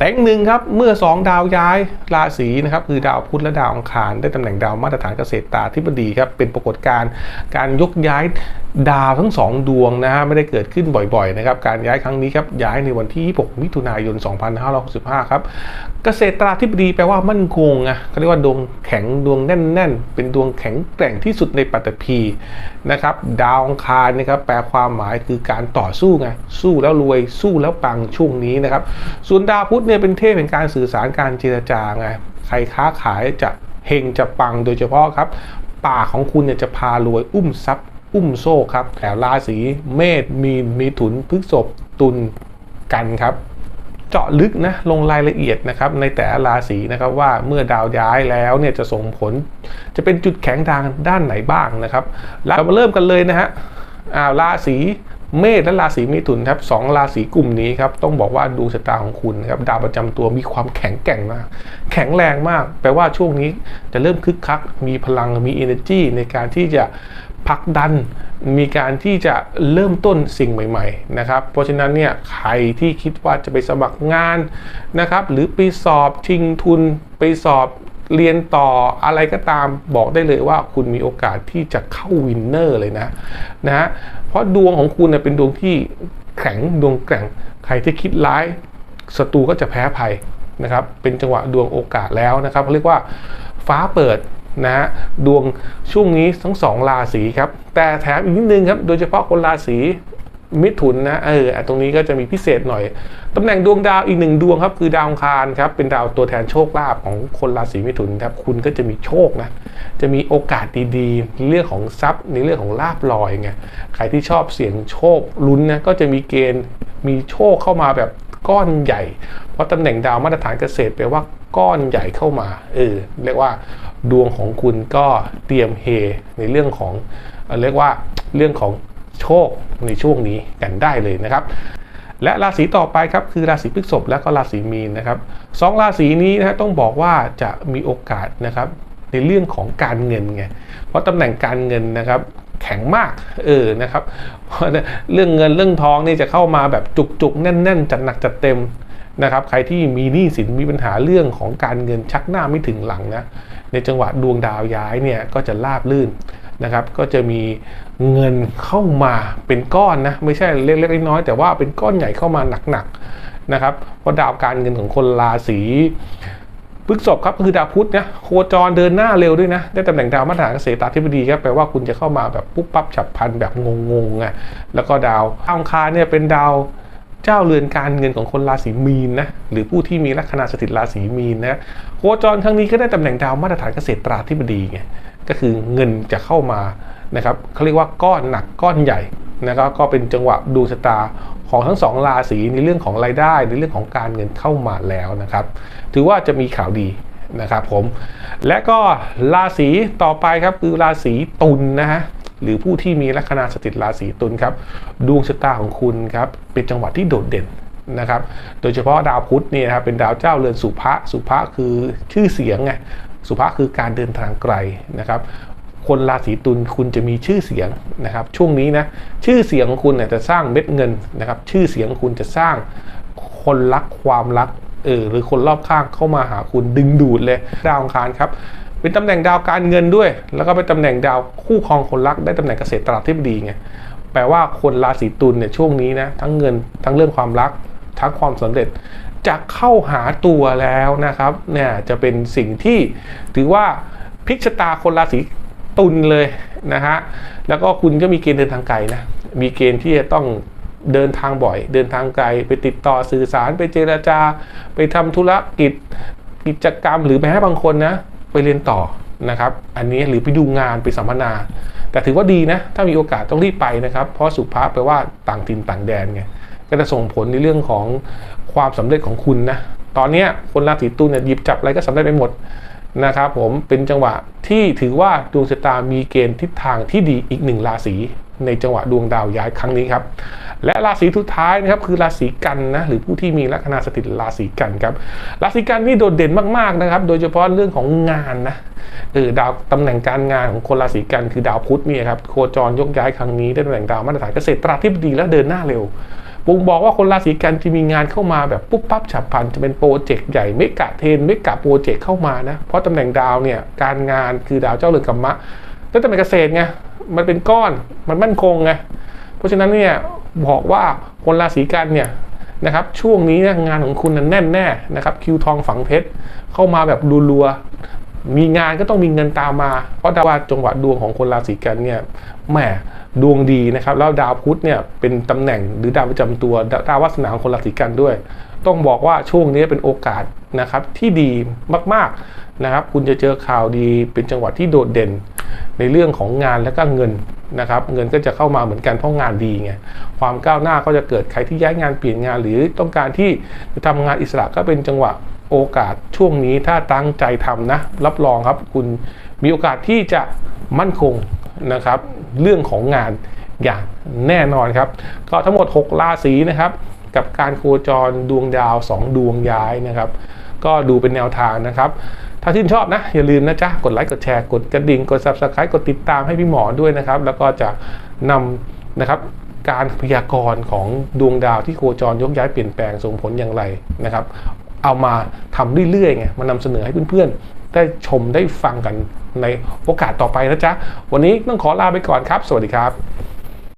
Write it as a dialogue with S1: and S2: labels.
S1: แต่อีกหนึ่งครับเมื่อ 2 ดาวย้ายราศีนะครับคือดาวพุธและดาวอังคารได้ตำแหน่งดาวมาตรฐานเกษตรตาธิบดีครับเป็นปรากฏการณ์การยกย้ายดาวทั้ง 2 ดวงนะฮะไม่ได้เกิดขึ้นบ่อยๆนะครับการย้ายครั้งนี้ครับย้ายในวันที่ 6 มิถุนายน 2565 ครับเกษตรตาธิบดีแปลว่ามั่นคงอะเขาเรียกว่าดวงแข็งดวงแน่น ๆ เป็นดวงแข็งแกร่งที่สุดในปัตตภีนะครับดาวอังคารนะครับแปลความหมายคือการต่อสู้ไงสู้แล้วรวยสู้แล้วปังช่วงนี้นะครับส่วนดาวพุธเนี่ยเป็นเทพแห่งการสื่อสารการเจรจาไงใครค้าขายจะเฮงจะปังโดยเฉพาะครับ ปากของคุณเนี่ยจะพารวยอุ้มทรัพย์ อุ้มโซ่ครับแถวราศีเมษมีนมีถุนพฤษภตุลกันครับ เจาะลึกนะลงรายละเอียดนะครับในแต่ละราศีนะครับว่าเมื่อดาวย้ายแล้วเนี่ยจะส่งผล จะเป็นจุดแข็งทางด้านไหนบ้างนะครับเรามาเริ่มกันเลยนะฮะอ่าราศี เมษและราศีมิถุนครับสองราศีกลุ่มนี้ครับต้องบอกว่าดวงชะตาของคุณครับดาวประจำตัวมีความแข็งแกร่งมาก แข็งแรงมาก แปลว่าช่วงนี้จะเริ่มคึกคัก มีพลังมี energy ในการที่จะผลักดันมีการที่จะเริ่มต้นสิ่งใหม่ๆนะครับเพราะฉะนั้นเนี่ยใครที่คิดว่าจะไปสมัครงานนะครับหรือไปสอบชิงทุนไปสอบ เรียนต่ออะไรก็ตามบอกได้เลยว่าคุณมีโอกาสที่จะเข้าวินเนอร์เลยนะนะฮะเพราะดวงของคุณเนี่ยเป็นดวงที่แข็งดวงแกร่งใครที่คิดร้ายศัตรูก็จะแพ้ภัยนะครับ เป็นจังหวะดวงโอกาสแล้วนะครับเขาเรียกว่าฟ้าเปิดนะฮะดวงช่วงนี้ทั้งสองราศีครับ แต่แถมอีกนิดนึงครับ โดยเฉพาะคนราศี มิถุนนะเออตรงนี้ก็จะมีพิเศษหน่อยตำแหน่งดวงดาวอีกหนึ่งดวงครับ คือดาวคารครับเป็นดาวตัวแทนโชคลาภของคนราศีมิถุนครับคุณก็จะมีโชคนะจะมีโอกาสดีๆในเรื่องของทรัพย์ในเรื่องของลาบลอยไงใครที่ชอบเสี่ยงโชคลุ้นนะก็จะมีเกณฑ์มีโชคเข้ามาแบบก้อนใหญ่ เพราะตำแหน่งดาวมาตรฐานเกษตรแปลว่าก้อนใหญ่เข้ามาเออเรียกว่าดวงของคุณก็เตรียมเฮในเรื่องของเรียกว่าเรื่องของ โชคในช่วงนี้กันได้เลยนะครับ และราศีต่อไปครับคือราศีพฤษภและก็ราศีมีนนะครับสองราศีนี้นะต้องบอกว่าจะมีโอกาสนะครับในเรื่องของการเงินไงเพราะตำแหน่งการเงินนะครับแข็งมากเออนะครับเรื่องเงินเรื่องทองนี่จะเข้ามาแบบจุกๆแน่น ๆ จัดหนักจัดเต็มนะครับใครที่มีหนี้สินมีปัญหาเรื่องของการเงินชักหน้าไม่ถึงหลังนะในจังหวะดวงดาวย้ายเนี่ยก็จะราบลื่น นะครับก็จะมีเงินเข้ามาเป็นก้อนนะไม่ใช่เล็กๆน้อยๆแต่ว่าเป็นก้อนใหญ่เข้ามาหนักๆนะครับเพราะดาวการเงินของคนราศีพฤษภครับคือดาวพุธนะโคจรเดินหน้าเร็วด้วยนะได้ตำแหน่งดาวมาตรฐานเกษตรธิบดีครับแปลว่าคุณจะเข้ามาแบบปุ๊บปั๊บฉับพลันแบบงงๆไงแล้วก็ดาวอังคารเนี่ยเป็นดาวเจ้าเรือนการเงินของคนราศีมีนนะหรือผู้ที่มีลัคนาสถิตราศีมีนนะโคจรครั้งนี้ก็ได้ตำแหน่งดาวมาตรฐานเกษตรตราธิบดีไง ก็คือเงินจะเข้ามานะครับเขาเรียกว่าก้อนหนักก้อนใหญ่นะครับก็เป็นจังหวะดูชะตาของทั้งสองราศีในเรื่องของรายได้ ในเรื่องของการเงินเข้ามาแล้วนะครับ ถือว่าจะมีข่าวดีนะครับผม และก็ราศีต่อไปครับคือราศีตุลนะฮะหรือผู้ที่มีลัคนาสถิตราศีตุลครับดวงชะตาของคุณครับเป็นจังหวะที่โดดเด่นนะครับ โดยเฉพาะดาวพุธเนี่ยนะครับเป็นดาวเจ้าเรือนสุภะสุภะคือชื่อเสียงไง สุภาคือการเดินทางไกลนะครับคนราศีตุลคุณจะมีชื่อเสียงนะครับ ช่วงนี้นะชื่อเสียงของคุณเนี่ยจะสร้างเม็ดเงินนะครับ ชื่อเสียงของคุณจะสร้างคนรักความรักเออหรือคนรอบข้างเข้ามาหาคุณดึงดูดเลยดาวอังคารครับเป็นตำแหน่งดาวการเงินด้วย แล้วก็เป็นตำแหน่งดาวคู่ครองคนรักได้ตำแหน่งเกษตรตราธิบดีไงแปลว่าคนราศีตุลเนี่ยช่วงนี้นะทั้งเงินทั้งเรื่องความรักทั้งความสำเร็จ จะเข้าหาตัวแล้วนะครับเนี่ยจะเป็นสิ่งที่ถือว่าพลิกชะตาคนราศีตุลเลยนะฮะแล้วก็คุณก็มีเกณฑ์เดินทางไกลนะมีเกณฑ์ที่จะต้องเดินทางบ่อย เดินทางไกลไปติดต่อสื่อสารไปเจราจา ไปทำธุรกิจกิจกรรมหรือแม้บางคนนะไปเรียนต่อนะครับอันนี้หรือไปดูงานไปสัมมนา แต่ถือว่าดีนะ ถ้ามีโอกาสต้องรีบไปนะครับ เพราะสุภาพแปลว่าต่างถิ่นต่างแดนไง ก็จะส่งผลในเรื่องของความสำเร็จของคุณนะตอนนี้คนราศีตุลเนี่ยหยิบจับอะไรก็สำเร็จไปหมดนะครับผมเป็นจังหวะที่ถือว่าดวงชะตามีเกณฑ์ทิศทางที่ดีอีกหนึ่งราศีในจังหวะดวงดาวย้ายครั้งนี้ครับ และราศีทุดท้ายนะครับคือราศีกันนะหรือผู้ที่มีลัคนาสถิตราศีกันครับ ราศีกันนี่โดดเด่นมากๆนะครับ โดยเฉพาะเรื่องของงานนะเออดาวตำแหน่งการงานของคนราศีกันคือดาวพุธนี่ครับโคจรยกย้ายครั้งนี้ได้ตำแหน่งดาวมาตรฐานเกษตรตราธิบดีแล้วเดินหน้าเร็ว บ่งบอกว่าคนราศีกันจะมีงานเข้ามาแบบปุ๊บปั๊บฉับพลันจะเป็นโปรเจกต์ใหญ่เมกะเทนเมกะโปรเจกต์เข้ามานะ เพราะตำแหน่งดาวเนี่ยการงานคือดาวเจ้าเรือนกรรมะแล้วตำแหน่งเกษตรไงมันเป็นก้อนมันมั่นคงไงเพราะฉะนั้นเนี่ยบอกว่าคนราศีกันเนี่ยนะครับช่วงนี้เนี่ยงานของคุณนั้นแน่นแน่นะครับคิวทองฝังเพชรเข้ามาแบบรัวๆ มีงานก็ต้องมีเงินตามมา เพราะดาวว่าจังหวะดวงของคนราศีกันเนี่ยแหมดวงดีนะครับ แล้วดาวพุธเนี่ยเป็นตำแหน่งหรือดาวประจำตัวดาวดาววาสนาของคนราศีกันด้วย ต้องบอกว่าช่วงนี้เป็นโอกาสนะครับที่ดีมากๆนะครับ คุณจะเจอข่าวดีเป็นจังหวะที่โดดเด่น ในเรื่องของงานและก็เงินนะครับเงินก็จะเข้ามาเหมือนกันเพราะงานดีไงความก้าวหน้าก็จะเกิดใครที่ย้ายงานเปลี่ยนงาน หรือต้องการที่จะทำงานอิสระก็เป็นจังหวะ โอกาสช่วงนี้ถ้าตั้งใจทำนะ รับรองครับคุณมีโอกาสที่จะมั่นคงนะครับ เรื่องของงานอย่างแน่นอนครับ ก็ทั้งหมด 6 ราศีนะครับ กับการโคจรดวงดาว 2 ดวงย้ายนะครับ ก็ดูเป็นแนวทางนะครับ ถ้าชื่นชอบนะ อย่าลืมนะจ๊ะ กดไลค์กดแชร์กดกระดิ่งกด subscribe กดติดตามให้พี่หมอด้วยนะครับ แล้วก็จะนำนะครับการพยากรณ์ของดวงดาวที่โคจรยกย้ายเปลี่ยนแปลงส่งผลอย่างไรนะครับ เอามาทำเรื่อยๆไงมานำเสนอให้เพื่อนๆ ได้ชมได้ฟังกันในโอกาสต่อไปนะจ๊ะ วันนี้ต้องขอลาไปก่อนครับ สวัสดีครับ